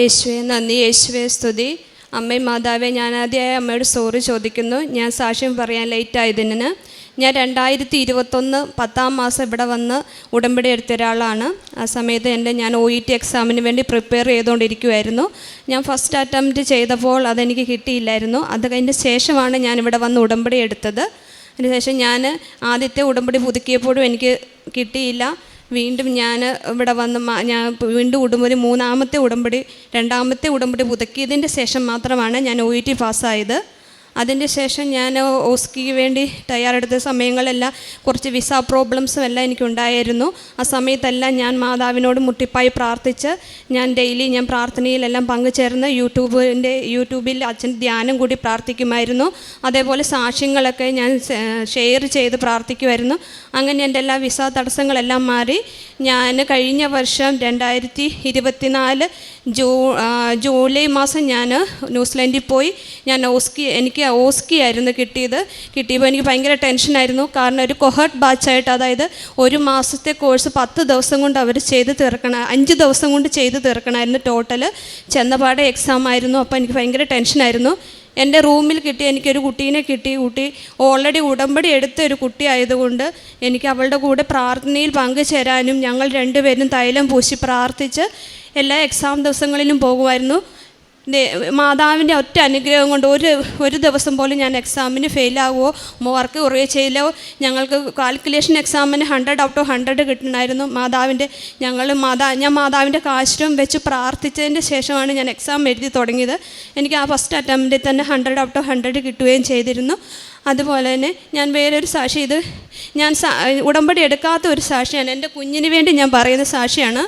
യേശുവെ നന്ദി യേശുവെ സ്തുതി. അമ്മയും മാതാവെ ഞാൻ ആദ്യമായി അമ്മയോട് സോറി ചോദിക്കുന്നു. ഞാൻ സാക്ഷ്യം പറയാൻ ലേറ്റ് ആയതിന് ഞാൻ രണ്ടായിരത്തി ഇരുപത്തൊന്ന് പത്താം മാസം ഇവിടെ വന്ന് ഉടമ്പടി എടുത്ത ഒരാളാണ്. ആ സമയത്ത് എന്റെ ഞാൻ ഒ ഇ ടി എക്സാമിന് വേണ്ടി പ്രിപ്പയർ ചെയ്തുകൊണ്ടിരിക്കുമായിരുന്നു ഞാൻ ഫസ്റ്റ് അറ്റംപ്റ്റ് ചെയ്തപ്പോൾ അതെനിക്ക് കിട്ടിയില്ലായിരുന്നു. അത് കഴിഞ്ഞ ശേഷമാണ് ഞാൻ ഇവിടെ വന്ന് ഉടമ്പടി എടുത്തത്. അതിനുശേഷം ഞാൻ ആദ്യത്തെ ഉടമ്പടി പുതുക്കിയപ്പോഴും എനിക്ക് കിട്ടിയില്ല. വീണ്ടും ഞാൻ ഇവിടെ വന്ന് ഞാൻ വീണ്ടും ഉടമ്പടി മൂന്നാമത്തെ ഉടമ്പടി രണ്ടാമത്തെ ഉടമ്പടി പുതുക്കിയതിന്റെ ശേഷം മാത്രമാണ് ഞാൻ ഒ ഇ ടി പാസ്സായത്. അതിന്റെ ശേഷം ഞാൻ ഓസ്കിക്ക് വേണ്ടി തയ്യാറെടുത്ത സമയങ്ങളെല്ലാം കുറച്ച് വിസ പ്രോബ്ലംസും എല്ലാം എനിക്കുണ്ടായിരുന്നു. ആ സമയത്തെല്ലാം ഞാൻ മാതാവിനോട് മുട്ടിപ്പായി പ്രാർത്ഥിച്ച് ഞാൻ ഡെയിലി ഞാൻ പ്രാർത്ഥനയിലെല്ലാം പങ്കുചേർന്ന് യൂട്യൂബിന്റെ യൂട്യൂബിൽ അച്ഛൻ ധ്യാനം കൂടി പ്രാർത്ഥിക്കുമായിരുന്നു. അതേപോലെ സാക്ഷ്യങ്ങളൊക്കെ ഞാൻ ഷെയർ ചെയ്ത് പ്രാർത്ഥിക്കുമായിരുന്നു. അങ്ങനെ എന്റെ എല്ലാ വിസ തടസ്സങ്ങളെല്ലാം മാറി. ഞാൻ കഴിഞ്ഞ വർഷം രണ്ടായിരത്തി ഇരുപത്തിനാല് ജൂ ജൂലൈ മാസം ഞാൻ ന്യൂസിലൻഡിൽ പോയി. ഞാൻ ഓസ്കി എനിക്ക് ഓസ്കി ആയിരുന്നു കിട്ടിയത്. കിട്ടിയപ്പോൾ എനിക്ക് ഭയങ്കര ടെൻഷനായിരുന്നു കാരണം ഒരു കൊഹർട്ട് ബാച്ചായിട്ട് അതായത് ഒരു മാസത്തെ കോഴ്സ് പത്ത് ദിവസം കൊണ്ട് അവർ ചെയ്ത് തീർക്കണം അഞ്ച് ദിവസം കൊണ്ട് ചെയ്ത് തീർക്കണമായിരുന്നു ടോട്ടൽ ചെന്നപാടെ എക്സാം ആയിരുന്നു. അപ്പോൾ എനിക്ക് ഭയങ്കര ടെൻഷനായിരുന്നു എന്റെ റൂമിൽ കിട്ടി എനിക്കൊരു കുട്ടീനെ കിട്ടി. കുട്ടി ഓൾറെഡി ഉടമ്പടി എടുത്ത ഒരു കുട്ടി ആയതുകൊണ്ട് എനിക്ക് അവളുടെ കൂടെ പ്രാർത്ഥനയിൽ പങ്കുചേരാനും ഞങ്ങൾ രണ്ടുപേരും തൈലം പൂശി പ്രാർത്ഥിച്ച് എല്ലാ എക്സാം ദിവസങ്ങളിലും പോകുമായിരുന്നു. മാതാവിന്റെ ഒറ്റ അനുഗ്രഹം കൊണ്ട് ഒരു ഒരു ദിവസം പോലും ഞാൻ എക്സാമിന് ഫെയിലാവുമോ വർക്ക് കുറേ ചെയ്യില്ലോ ഞങ്ങൾക്ക് കാൽക്കുലേഷൻ എക്സാമിന് ഹൺഡ്രഡ് ഔട്ട് ഓഫ് ഹൺഡ്രഡ് കിട്ടണമായിരുന്നു മാതാവിന്റെ ഞങ്ങൾ മാതാ ഞാൻ മാതാവിന്റെ കാശ്രം വെച്ച് പ്രാർത്ഥിച്ചതിന്റെ ശേഷമാണ് ഞാൻ എക്സാം എഴുതി തുടങ്ങിയത്. എനിക്ക് ആ ഫസ്റ്റ് അറ്റംപ്റ്റിൽ തന്നെ ഹൺഡ്രഡ് ഔട്ട് ഓഫ് ഹൺഡ്രഡ് കിട്ടുകയും ചെയ്തിരുന്നു. അതുപോലെ തന്നെ ഞാൻ വേറൊരു സാക്ഷി ഇത് ഞാൻ ഉടമ്പടി എടുക്കാത്ത ഒരു സാക്ഷിയാണ്. എന്റെ കുഞ്ഞിന് വേണ്ടി ഞാൻ പറയുന്ന സാക്ഷിയാണ്.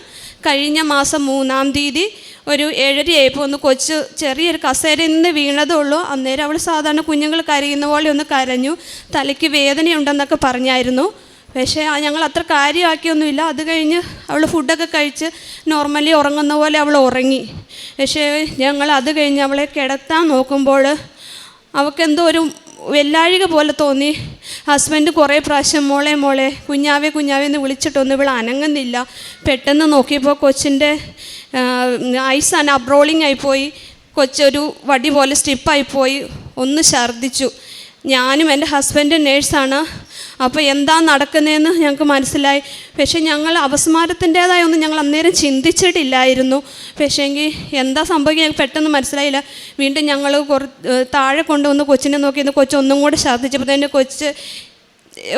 കഴിഞ്ഞ മാസം മൂന്നാം തീയതി ഒരു ഏഴരയായപ്പോൾ ഒന്ന് കൊച്ച് ചെറിയൊരു കസേരയിൽ നിന്ന് വീണതേ ഉള്ളൂ. അന്നേരം അവൾ സാധാരണ കുഞ്ഞുങ്ങൾ കരയുന്ന പോലെ ഒന്ന് കരഞ്ഞു. തലയ്ക്ക് വേദനയുണ്ടെന്നൊക്കെ പറഞ്ഞായിരുന്നു. പക്ഷേ ഞങ്ങൾ അത്ര കാര്യമാക്കിയൊന്നുമില്ല. അത് കഴിഞ്ഞ് അവൾ ഫുഡൊക്കെ കഴിച്ച് നോർമലി ഉറങ്ങുന്ന പോലെ അവൾ ഉറങ്ങി. പക്ഷേ ഞങ്ങൾ അത് കഴിഞ്ഞ് അവളെ കിടത്താൻ നോക്കുമ്പോൾ അവൾക്കെന്തോ ഒരു വെല്ലാഴിക പോലെ തോന്നി. ഹസ്ബൻഡ് കുറേ പ്രാവശ്യം മോളെ മോളെ കുഞ്ഞാവെ കുഞ്ഞാവെ എന്ന് വിളിച്ചിട്ടൊന്നും ഇവിടെ അനങ്ങുന്നില്ല. പെട്ടെന്ന് നോക്കിയപ്പോൾ കൊച്ചിന്റെ ഐസ് ആണ് അബ്രോളിംഗ് ആയിപ്പോയി. കൊച്ചൊരു വടി പോലെ സ്റ്റിപ്പായിപ്പോയി ഒന്ന് ഛർദ്ദിച്ചു. ഞാനും എന്റെ ഹസ്ബൻഡ് നേഴ്സാണ് അപ്പോൾ എന്താ നടക്കുന്നതെന്ന് ഞങ്ങൾക്ക് മനസ്സിലായി. പക്ഷേ ഞങ്ങൾ അപസ്മാരത്തിന്റേതായ ഒന്നും ഞങ്ങൾ അന്നേരം ചിന്തിച്ചിട്ടില്ലായിരുന്നു. പക്ഷേങ്കിൽ എന്താ സംഭവിക്കുക ഞങ്ങൾക്ക് പെട്ടെന്ന് മനസ്സിലായില്ല. വീണ്ടും ഞങ്ങൾ കുറ താഴെ കൊണ്ടുവന്ന് കൊച്ചിനെ നോക്കിയെന്ന് കൊച്ചു ഒന്നും കൂടെ ശ്രദ്ധിച്ചപ്പോൾ തന്നെ കൊച്ച്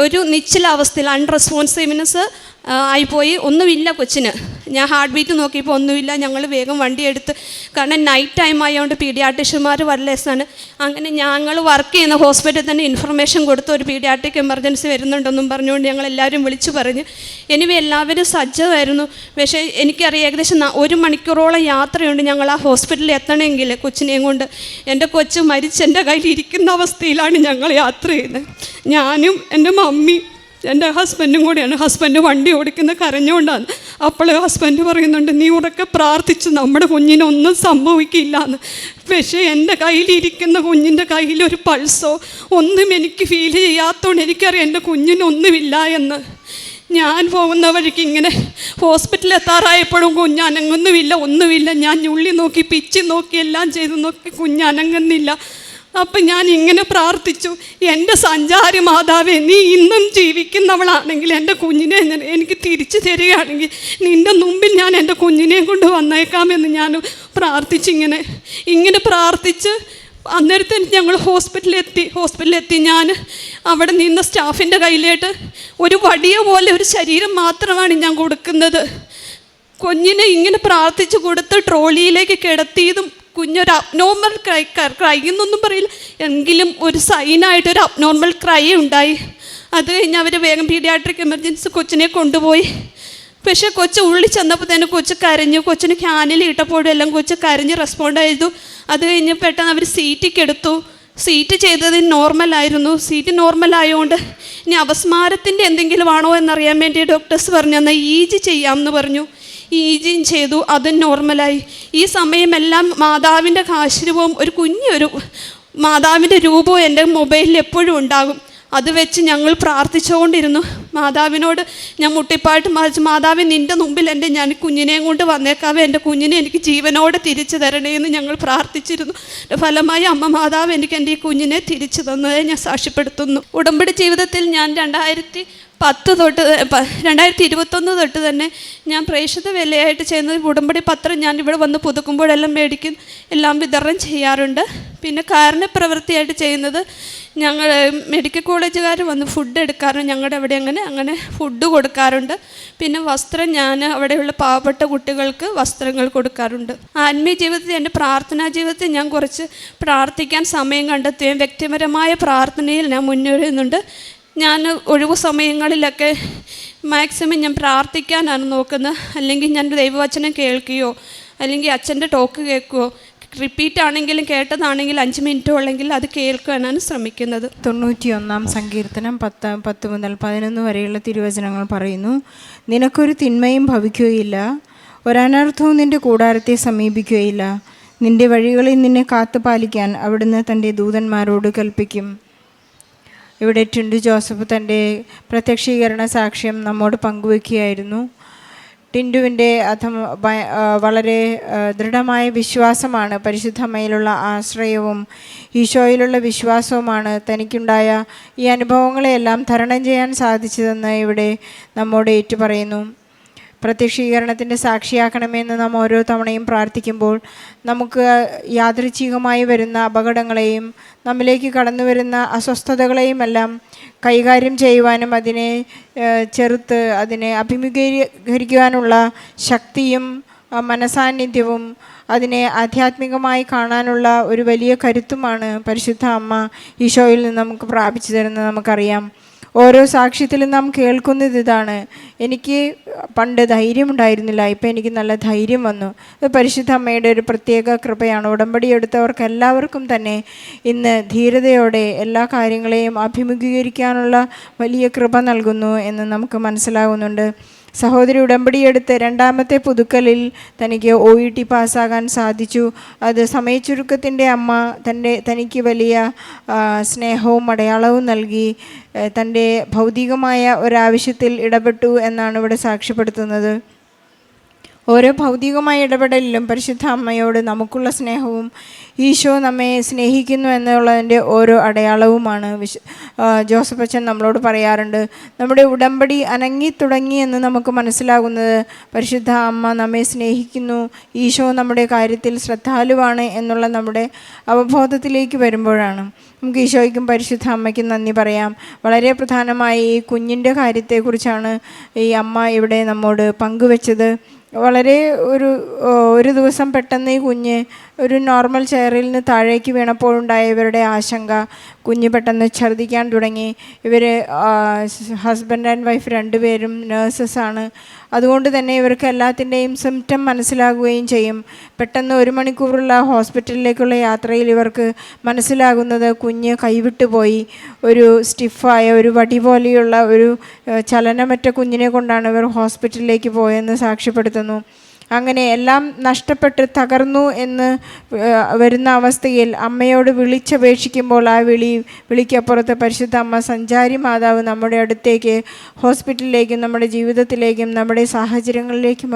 ഒരു നിശ്ചല അവസ്ഥയിൽ അൺറെസ്പോൺസീവ്നെസ് ആയിപ്പോയി. ഒന്നുമില്ല കൊച്ചിന്. ഞാൻ ഹാർട്ട് ബീറ്റ് നോക്കിയപ്പോൾ ഒന്നുമില്ല. ഞങ്ങൾ വേഗം വണ്ടി എടുത്ത് കാരണം നൈറ്റ് ടൈം ആയതുകൊണ്ട് പീഡിയാട്രിഷ്യന്മാർ വരലേസാണ് അങ്ങനെ ഞങ്ങൾ വർക്ക് ചെയ്യുന്ന ഹോസ്പിറ്റലിൽ തന്നെ ഇൻഫർമേഷൻ കൊടുത്ത് ഒരു പീഡിയാട്രിക് എമർജൻസി വരുന്നുണ്ടെന്നും പറഞ്ഞുകൊണ്ട് ഞങ്ങൾ എല്ലാവരും വിളിച്ചു പറഞ്ഞു. എനിവേ എല്ലാവരും സജ്ജമായിരുന്നു പക്ഷേ എനിക്കറിയാം ഏകദേശം ഒരു മണിക്കൂറോളം യാത്രയുണ്ട് ഞങ്ങൾ ആ ഹോസ്പിറ്റലിൽ എത്തണമെങ്കിൽ കൊച്ചിനെയും കൊണ്ട്. എന്റെ കൊച്ചു മരിച്ച് എന്റെ കയ്യിൽ ഇരിക്കുന്ന അവസ്ഥയിലാണ് ഞങ്ങൾ യാത്ര ചെയ്യുന്നത്. ഞാനും എന്റെ മമ്മി എന്റെ ഹസ്ബൻഡും കൂടിയാണ്. ഹസ്ബൻഡ് വണ്ടി ഓടിക്കുന്ന കരഞ്ഞുകൊണ്ടാണ്. അപ്പോൾ ഹസ്ബൻഡ് പറയുന്നുണ്ട് നീ ഉറക്കെ പ്രാർത്ഥിച്ച് നമ്മുടെ കുഞ്ഞിനൊന്നും സംഭവിക്കില്ല എന്ന് പക്ഷേ എന്റെ കയ്യിലിരിക്കുന്ന കുഞ്ഞിന്റെ കയ്യിലൊരു പൾസോ ഒന്നും എനിക്ക് ഫീൽ ചെയ്യാത്തതുകൊണ്ട് എനിക്കറിയാം എന്റെ കുഞ്ഞിനൊന്നുമില്ല എന്ന്. ഞാൻ പോകുന്ന വഴിക്ക് ഇങ്ങനെ ഹോസ്പിറ്റലിൽ എത്താറായപ്പോഴും കുഞ്ഞ് അനങ്ങുന്നുമില്ല ഒന്നുമില്ല. ഞാൻ ഞുള്ളി നോക്കി പിച്ചി നോക്കി എല്ലാം ചെയ്ത് നോക്കി കുഞ്ഞ് അനങ്ങുന്നില്ല അപ്പം ഞാൻ ഇങ്ങനെ പ്രാർത്ഥിച്ചു എന്റെ സഞ്ചാരി മാതാവേ നീ ഇന്നും ജീവിക്കുന്നവളാണെങ്കിൽ എന്റെ കുഞ്ഞിനെ എനിക്ക് തിരിച്ചു തരികയാണെങ്കിൽ നിന്റെ മുമ്പിൽ ഞാൻ എന്റെ കുഞ്ഞിനെയും കൊണ്ട് വന്നേക്കാമെന്ന് ഞാൻ പ്രാർത്ഥിച്ചിങ്ങനെ ഇങ്ങനെ. പ്രാർത്ഥിച്ച് അന്നേരത്തെ ഞങ്ങൾ ഹോസ്പിറ്റലിലെത്തി ഹോസ്പിറ്റലിലെത്തി. ഞാൻ അവിടെ നിന്ന സ്റ്റാഫിന്റെ കയ്യിലേട്ട് ഒരു വടിയ പോലെ ഒരു ശരീരം മാത്രമാണ് ഞാൻ കൊടുക്കുന്നത്. കുഞ്ഞിനെ ഇങ്ങനെ പ്രാർത്ഥിച്ചു കൊടുത്ത് ട്രോളിയിലേക്ക് കിടത്തിയതും കുഞ്ഞൊരു അബ്നോർമൽ ക്രൈ ക്രൈ എന്നൊന്നും പറയില്ല. എങ്കിലും ഒരു സൈനായിട്ട് ഒരു അബ്നോർമൽ ക്രൈ ഉണ്ടായി. അത് കഴിഞ്ഞ് അവർ വേഗം പീഡിയാട്രിക് എമർജൻസി കൊച്ചിനെ കൊണ്ടുപോയി. പക്ഷേ കൊച്ചു ഉള്ളിൽ ചെന്നപ്പോൾ തന്നെ കൊച്ചു കരഞ്ഞു. കൊച്ചിന് ക്യാനിൽ ഇട്ടപ്പോഴും എല്ലാം കൊച്ചു കരഞ്ഞ് റെസ്പോണ്ട് ചെയ്തു. അത് കഴിഞ്ഞ് പെട്ടെന്ന് അവർ സീറ്റിക്ക് എടുത്തു. സീറ്റ് ചെയ്തത് നോർമലായിരുന്നു സീറ്റ് നോർമൽ ആയതുകൊണ്ട് ഇനി അപസ്മാരത്തിന്റെ എന്തെങ്കിലും ആണോ എന്നറിയാൻ വേണ്ടി ഡോക്ടേഴ്സ് പറഞ്ഞു എന്നാൽ ഈജ് ചെയ്യാമെന്ന് പറഞ്ഞു. ഇ ജിയും ചെയ്തു. അതും നോർമലായി. ഈ സമയമെല്ലാം മാതാവിന്റെ കാശ്രൂപവും ഒരു കുഞ്ഞൊരു മാതാവിന്റെ രൂപവും എന്റെ മൊബൈലിൽ എപ്പോഴും ഉണ്ടാകും. അത് വെച്ച് ഞങ്ങൾ പ്രാർത്ഥിച്ചുകൊണ്ടിരുന്നു. മാതാവിനോട് ഞാൻ മുട്ടിപ്പായിട്ട് മറിച്ച് മാതാവ് നിന്റെ മുമ്പിൽ എന്റെ ഞാൻ കുഞ്ഞിനെയും കൊണ്ട് വന്നേക്കാവേ. എന്റെ കുഞ്ഞിനെ എനിക്ക് ജീവനോടെ തിരിച്ചു തരണേ എന്ന് ഞങ്ങൾ പ്രാർത്ഥിച്ചിരുന്നു. ഫലമായി അമ്മ മാതാവ് എനിക്ക് എന്റെ ഈ കുഞ്ഞിനെ തിരിച്ചു തന്നതായി ഞാൻ സാക്ഷ്യപ്പെടുത്തുന്നു. ഉടമ്പടി ജീവിതത്തിൽ ഞാൻ രണ്ടായിരത്തി പത്ത് തൊട്ട് രണ്ടായിരത്തി ഇരുപത്തൊന്ന് തൊട്ട് തന്നെ ഞാൻ പ്രേക്ഷിത വിലയായിട്ട് ചെയ്യുന്നത് ഉടമ്പടി പത്രം ഞാൻ ഇവിടെ വന്ന് പുതുക്കുമ്പോഴെല്ലാം മേടിക്കും എല്ലാം വിതരണം ചെയ്യാറുണ്ട്. പിന്നെ കാരണ പ്രവൃത്തിയായിട്ട് ചെയ്യുന്നത് ഞങ്ങൾ മെഡിക്കൽ കോളേജുകാർ വന്ന് ഫുഡ് എടുക്കാറുണ്ട് ഞങ്ങളുടെ അവിടെ അങ്ങനെ അങ്ങനെ ഫുഡ് കൊടുക്കാറുണ്ട്. പിന്നെ വസ്ത്രം ഞാൻ അവിടെയുള്ള പാവപ്പെട്ട കുട്ടികൾക്ക് വസ്ത്രങ്ങൾ കൊടുക്കാറുണ്ട്. ആത്മീയ ജീവിതത്തിൽ എന്റെ പ്രാർത്ഥനാ ജീവിതത്തിൽ ഞാൻ കുറച്ച് പ്രാർത്ഥിക്കാൻ സമയം കണ്ടെത്തുകയും വ്യക്തിപരമായ പ്രാർത്ഥനയിൽ ഞാൻ മുന്നേറുന്നുണ്ട്. ഞാൻ ഒഴിവു സമയങ്ങളിലൊക്കെ മാക്സിമം ഞാൻ പ്രാർത്ഥിക്കാനാണ് നോക്കുന്നത്. അല്ലെങ്കിൽ ഞാൻ ദൈവവചനം കേൾക്കുകയോ അല്ലെങ്കിൽ അച്ഛന്റെ ടോക്ക് കേൾക്കുകയോ റിപ്പീറ്റ് ആണെങ്കിലും കേട്ടതാണെങ്കിലും അഞ്ച് മിനിറ്റ് ഉള്ളെങ്കിൽ അത് കേൾക്കാനാണ് ശ്രമിക്കുന്നത്. തൊണ്ണൂറ്റിയൊന്നാം സങ്കീർത്തനം പത്ത് പത്ത് മുതൽ പതിനൊന്ന് വരെയുള്ള തിരുവചനങ്ങൾ പറയുന്നു. നിനക്കൊരു തിന്മയും ഭവിക്കുകയില്ല. ഒരനർത്ഥവും നിന്റെ കൂടാരത്തെ സമീപിക്കുകയില്ല. നിന്റെ വഴികളിൽ നിന്നെ കാത്തു പാലിക്കാൻ അവിടുന്ന് തന്റെ ദൂതന്മാരോട് കൽപ്പിക്കും. ഇവിടെ ടിൻഡു ജോസഫ് തന്റെ പ്രത്യക്ഷീകരണ സാക്ഷ്യം നമ്മോട് പങ്കുവെക്കുകയായിരുന്നു. ടിൻഡുവിന്റെ അധം വളരെ ദൃഢമായ വിശ്വാസമാണ് പരിശുദ്ധമ്മയിലുള്ള ആശ്രയവും ഈശോയിലുള്ള വിശ്വാസവുമാണ് തനിക്കുണ്ടായ ഈ അനുഭവങ്ങളെയെല്ലാം തരണം ചെയ്യാൻ സാധിച്ചതെന്ന് ഇവിടെ നമ്മോട് ഏറ്റുപറയുന്നു. പ്രത്യക്ഷീകരണത്തിന്റെ സാക്ഷിയാക്കണമെന്ന് നാം ഓരോ തവണയും പ്രാർത്ഥിക്കുമ്പോൾ നമുക്ക് യാദൃച്ഛികമായി വരുന്ന അപകടങ്ങളെയും നമ്മിലേക്ക് കടന്നു വരുന്ന അസ്വസ്ഥതകളെയും എല്ലാം കൈകാര്യം ചെയ്യുവാനും അതിനെ ചെറുത്ത് അതിനെ അഭിമുഖീകരിക്കുവാനുള്ള ശക്തിയും മനസാന്നിധ്യവും അതിനെ ആധ്യാത്മികമായി കാണാനുള്ള ഒരു വലിയ കരുത്തുമാണ് പരിശുദ്ധ അമ്മ ഈശോയിൽ നിന്ന് നമുക്ക് പ്രാപിച്ചു തരുന്നത് നമുക്കറിയാം. ഓരോ സാക്ഷ്യത്തിലും നാം കേൾക്കുന്നത് ഇതാണ്. എനിക്ക് പണ്ട് ധൈര്യമുണ്ടായിരുന്നില്ല ഇപ്പം എനിക്ക് നല്ല ധൈര്യം വന്നു. ഇത് പരിശുദ്ധ അമ്മയുടെ ഒരു പ്രത്യേക കൃപയാണ്. ഉടമ്പടി എടുത്തവർക്ക് എല്ലാവർക്കും തന്നെ ഇന്ന് ധീരതയോടെ എല്ലാ കാര്യങ്ങളെയും അഭിമുഖീകരിക്കാനുള്ള വലിയ കൃപ നൽകുന്നു എന്ന് നമുക്ക് മനസ്സിലാകുന്നുണ്ട് സഹോദരി ഉടമ്പടിയെടുത്ത് രണ്ടാമത്തെ പുതുക്കലിൽ തനിക്ക് ഒ ഇ ടി പാസ്സാകാൻ സാധിച്ചു. അത് സമയച്ചുരുക്കത്തിന്റെ അമ്മ തന്റെ തനിക്ക് വലിയ സ്നേഹവും അടയാളവും നൽകി തന്റെ ഭൗതികമായ ഒരാവശ്യത്തിൽ ഇടപെട്ടു എന്നാണ് ഇവിടെ സാക്ഷ്യപ്പെടുത്തുന്നത്. ഓരോ ഭൗതികമായ ഇടപെടലിലും പരിശുദ്ധ അമ്മയോട് നമുക്കുള്ള സ്നേഹവും ഈശോ നമ്മെ സ്നേഹിക്കുന്നു എന്നുള്ളതിന്റെ ഓരോ അടയാളവുമാണ് വിശ ജോസഫ് അച്ഛൻ നമ്മളോട് പറയാറുണ്ട്. നമ്മുടെ ഉടമ്പടി അനങ്ങി തുടങ്ങി എന്ന് നമുക്ക് മനസ്സിലാകുന്നത് പരിശുദ്ധ അമ്മ നമ്മെ സ്നേഹിക്കുന്നു ഈശോ നമ്മുടെ കാര്യത്തിൽ ശ്രദ്ധാലുവാണ് എന്നുള്ള നമ്മുടെ അവബോധത്തിലേക്ക് വരുമ്പോഴാണ്. നമുക്ക് ഈശോയ്ക്കും പരിശുദ്ധ അമ്മയ്ക്കും നന്ദി പറയാം. വളരെ പ്രധാനമായി ഈ കുഞ്ഞിന്റെ കാര്യത്തെക്കുറിച്ചാണ് ഈ അമ്മ ഇവിടെ നമ്മോട് പങ്കുവെച്ചത്. വളരെ ഒരു ഒരു ദിവസം പെട്ടെന്ന് ഈ കുഞ്ഞ് ഒരു നോർമൽ ചെയറിൽ നിന്ന് താഴേക്ക് വീണപ്പോഴുണ്ടായ ഇവരുടെ ആശങ്ക കുഞ്ഞ് പെട്ടെന്ന് ഛർദ്ദിക്കാൻ തുടങ്ങി. ഇവർ ഹസ്ബൻഡ് ആൻഡ് വൈഫ് രണ്ടുപേരും നേഴ്സസാണ് അതുകൊണ്ട് തന്നെ ഇവർക്ക് എല്ലാത്തിന്റെയും സിംറ്റം മനസ്സിലാകുകയും ചെയ്യും. പെട്ടെന്ന് ഒരു മണിക്കൂറുള്ള ഹോസ്പിറ്റലിലേക്കുള്ള യാത്രയിൽ ഇവർക്ക് മനസ്സിലാകുന്നത് കുഞ്ഞ് കൈവിട്ടു പോയി. ഒരു സ്റ്റിഫായ ഒരു വടി പോലെയുള്ള ഒരു ചലനമറ്റ കുഞ്ഞിനെ കൊണ്ടാണ് ഇവർ ഹോസ്പിറ്റലിലേക്ക് പോയെന്ന് സാക്ഷ്യപ്പെടുത്തുന്നു അങ്ങനെ എല്ലാം നഷ്ടപ്പെട്ട് തകർന്നു എന്ന് വരുന്ന അവസ്ഥയിൽ അമ്മയോട് വിളിച്ചപേക്ഷിക്കുമ്പോൾ ആ വിളി വിളിക്കപ്പുറത്ത് പരിശുദ്ധ അമ്മ സഞ്ചാരി മാതാവ് നമ്മുടെ അടുത്തേക്ക് ഹോസ്പിറ്റലിലേക്കും നമ്മുടെ ജീവിതത്തിലേക്കും നമ്മുടെ സാഹചര്യങ്ങളിലേക്കും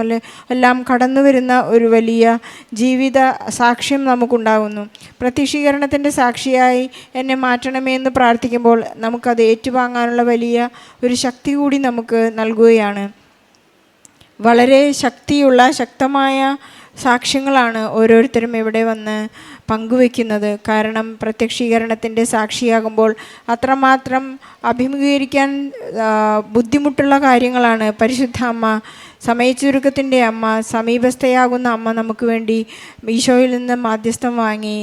എല്ലാം കടന്നു വരുന്ന ഒരു വലിയ ജീവിത സാക്ഷ്യം നമുക്കുണ്ടാകുന്നു പ്രത്യക്ഷീകരണത്തിന്റെ സാക്ഷിയായി എന്നെ മാറ്റണമേ എന്ന് പ്രാർത്ഥിക്കുമ്പോൾ നമുക്കത് ഏറ്റുവാങ്ങാനുള്ള വലിയ ഒരു ശക്തി കൂടി നമുക്ക് നൽകുകയാണ്. വളരെ ശക്തിയുള്ള ശക്തമായ സാക്ഷ്യങ്ങളാണ് ഓരോരുത്തരും ഇവിടെ വന്ന് പങ്കുവെക്കുന്നത് കാരണം പ്രത്യക്ഷീകരണത്തിന്റെ സാക്ഷിയാകുമ്പോൾ അത്രമാത്രം അഭിമുഖീകരിക്കാൻ ബുദ്ധിമുട്ടുള്ള കാര്യങ്ങളാണ് പരിശുദ്ധ അമ്മ സമയച്ചുരുക്കത്തിന്റെ അമ്മ സമീപസ്ഥയാകുന്ന അമ്മ നമുക്ക് വേണ്ടി ഈശോയിൽ നിന്ന് മാധ്യസ്ഥം വാങ്ങി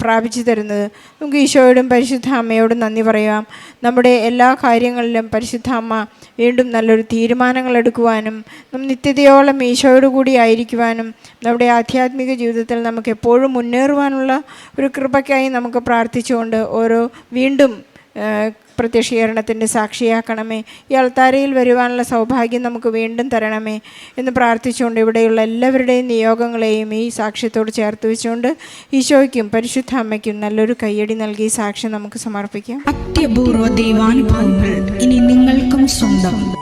പ്രാപിച്ചു തരുന്നത്. നമുക്ക് ഈശോയോടും പരിശുദ്ധ അമ്മയോടും നന്ദി പറയാം. നമ്മുടെ എല്ലാ കാര്യങ്ങളിലും പരിശുദ്ധ അമ്മ വീണ്ടും നല്ലൊരു തീരുമാനങ്ങൾ എടുക്കുവാനും നിത്യതയോളം ഈശോയോട് കൂടി ആയിരിക്കുവാനും നമ്മുടെ ആധ്യാത്മിക ജീവിതത്തിൽ നമുക്ക് എപ്പോഴും മുന്നേറുവാനുള്ള ഒരു കൃപയ്ക്കായി നമുക്ക് പ്രാർത്ഥിച്ചുകൊണ്ട് ഓരോ വീണ്ടും പ്രത്യക്ഷീകരണത്തിന്റെ സാക്ഷിയാക്കണമേ. ഈ അൾത്താരയിൽ വരുവാനുള്ള സൗഭാഗ്യം നമുക്ക് വീണ്ടും തരണമേ എന്ന് പ്രാർത്ഥിച്ചുകൊണ്ട് ഇവിടെയുള്ള എല്ലാവരുടെയും നിയോഗങ്ങളെയും ഈ സാക്ഷ്യത്തോട് ചേർത്ത് വെച്ചുകൊണ്ട് ഈശോയ്ക്കും പരിശുദ്ധ അമ്മയ്ക്കും നല്ലൊരു കയ്യടി നൽകി സാക്ഷ്യം നമുക്ക് സമർപ്പിക്കാം. അത്യപൂർവ ദൈവാനുഭവങ്ങൾ ഇനി നിങ്ങൾക്കും സ്വന്തം.